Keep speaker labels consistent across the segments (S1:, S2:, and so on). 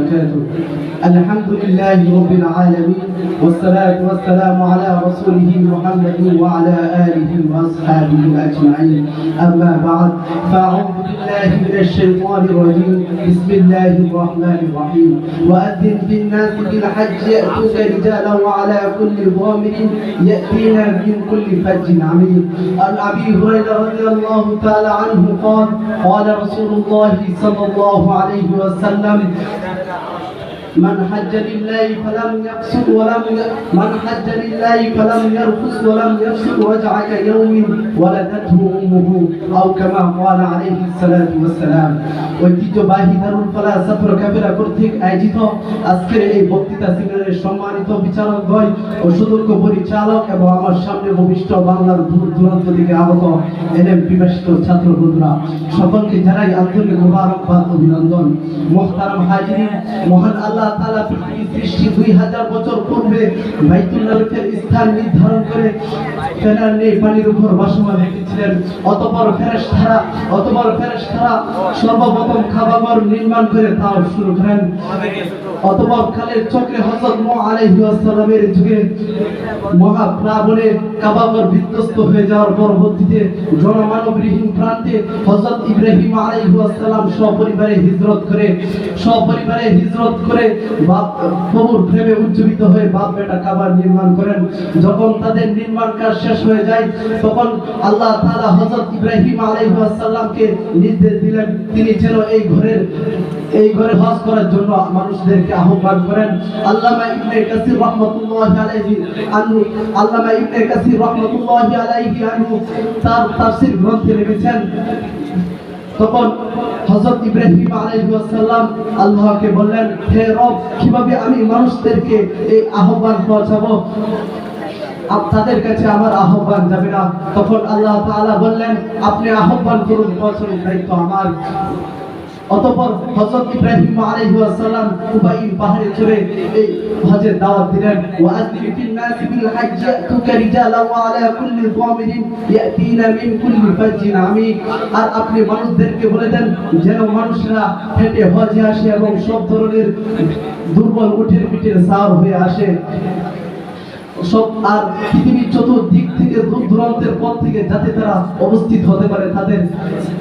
S1: وبركاته. الحمد لله رب العالمين والصلاة والسلام على رسوله محمد وعلى آله وأصحابه أجمعين. أما بعد فأعوذ بالله من الشيطان الرجيم. بسم الله الرحمن الرحيم. وأذن في الناس بالحج يأتوك رجالا وعلى كل ضامر يأتينا من كل فج عميق. عن أبي هريرة رضي الله تعالى عنه قال قال رسول الله صلى الله عليه وسلم Yeah. من حج لله فلم يقصد ولم ي... من حج لله فلم يرفث ولم يفسد رجع كيوم ولدته امه او كما قال عليه الصلاه والسلام ঐতিহ্যবাহী দারুল ফালা ছাত্র কাফেরা কর্তৃক আয়োজিত আজকের এই বক্তৃতা সিমিনারের সম্মানিত বিচারকদ্বয় ও সুদূর্ঘ পরিচালক এবং আমার সামনে ভূমিষ্ঠ বাংলার দূর দূরান্ত থেকে আগত এনএম বিভাষিত ছাত্র বন্ধুরা সকলকে জানাই আন্তরিক মোবারকবাদ অভিনন্দন মোহতারাম হাজির মহান আল্লাহ তাআলা পৃথিবীর সৃষ্টি দুই করে নির্মাণ করে শুরু করেন। অতপর খালের চক্রে যুগে কাবাগর বিধ্বস্ত হয়ে যাওয়ার পরবর্তীতে জনমানবহীন প্রান্তে হযরত ইব্রাহিম আলাইহিস সপরিবারে হিজরত করে, সপরিবারে হিজরত করে প্রভুর প্রেমে উজ্জীবিত হয়ে বাপ বেটা কাবার নির্মাণ করেন। যখন তাদের নির্মাণ কাজ শেষ হয়ে যায়, তখন আল্লাহ তাআলা হযরত ইব্রাহিম আলাইহিস সালামকে নির্দেশ দিলেন, তিনি যেন এই ঘরের, এই ঘরে হজ করার জন্য মানুষদেরকে আহ্বান করেন। আল্লামা ইবনে কাসির রাহমাতুল্লাহি আলাইহি আনহু, আল্লামা ইবনে কাসির রাহমাতুল্লাহি আলাইহি আনহু তার তাফসীর গ্রন্থে লিখেছেন, তখন হযরত ইব্রাহিম আলাইহিস সালাম আল্লাহকে বললেন, হে রব, কীভাবে আমি মানুষদেরকে এই আহ্বান পৌঁছাবো? তাদের কাছে আমার আহ্বান যাবে না। তখন আল্লাহ তাআলা বললেন, আপনি আহ্বান করুন, পৌঁছানোর দায়িত্ব আমার। অতঃপর হযরত ইব্রাহিম আলাইহিস সালাম কুবাইল পাহাড়ে চড়ে এই হজের দাওয়াত দিলেন ওয়াআযিন ফিন নাস বিল হজ্জ, ইয়াতুকা রিজালা ওয়া আলা কুল্লি যামিরিন, ইয়াতিনা মিন কুল্লি ফাজ্জিন আমিক আর আপনি মানুষদেরকে বলে দেন, যেন মানুষরা হেঁটে হজে আসে এবং সব ধরনের দুর্বল উঠের পিঠের সার হয়ে আসে। সব আর পৃথিবীর চতুর্দিক থেকে দূরান্তের পথ থেকে যাতে তারা অবস্থিত হতে পারে তাদের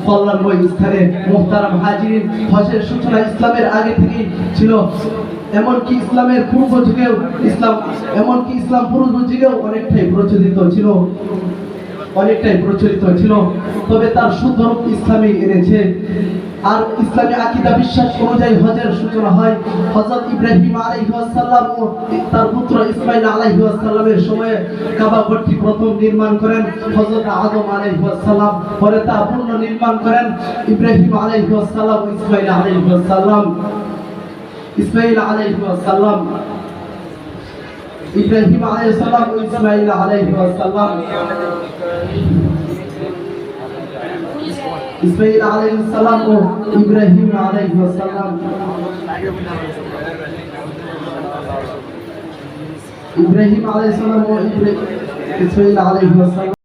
S1: কল্যাণময় স্থানে মোহতারাম হাজিরিন হজের সূচনা ইসলামের আগে থেকেই ছিল। এমনকি ইসলামের পূর্ব যুগেও ইসলাম এমনকি ইসলাম পূর্ব যুগেও অনেকটাই প্রচলিত ছিল। অনেকটাই প্রচলিত ছিল। তবে তার সুন্দর ইসলামী এনেছে। আর ইসলামী আকীদা বিশ্বাস অনুযায়ী হজের সূচনা হয়। হযরত ইব্রাহিম আলাইহিস ও তার পুত্র ইসমাইল আলাইহিস সময়ে কাবা ঘরটি প্রথম নির্মাণ করেন হযরত আদম আলাইহিস পরে তা পূর্ণ নির্মাণ করেন ইব্রাহিম আলাইহিস ও ইসমাইল আলাইহিস ইসমাইল আলাইহিস সালাম ইব্রাহিম আলাইহিস সালাম ও ইসমাইল আলাইহিস সালাম ইসমাইল আলাইহিস সালাম ও ইব্রাহিম আলাইহিস সালাম ইব্রাহিম আলাইহিস সালাম ও ইব্রাহিম ইসমাইল আলাইহিস সালাম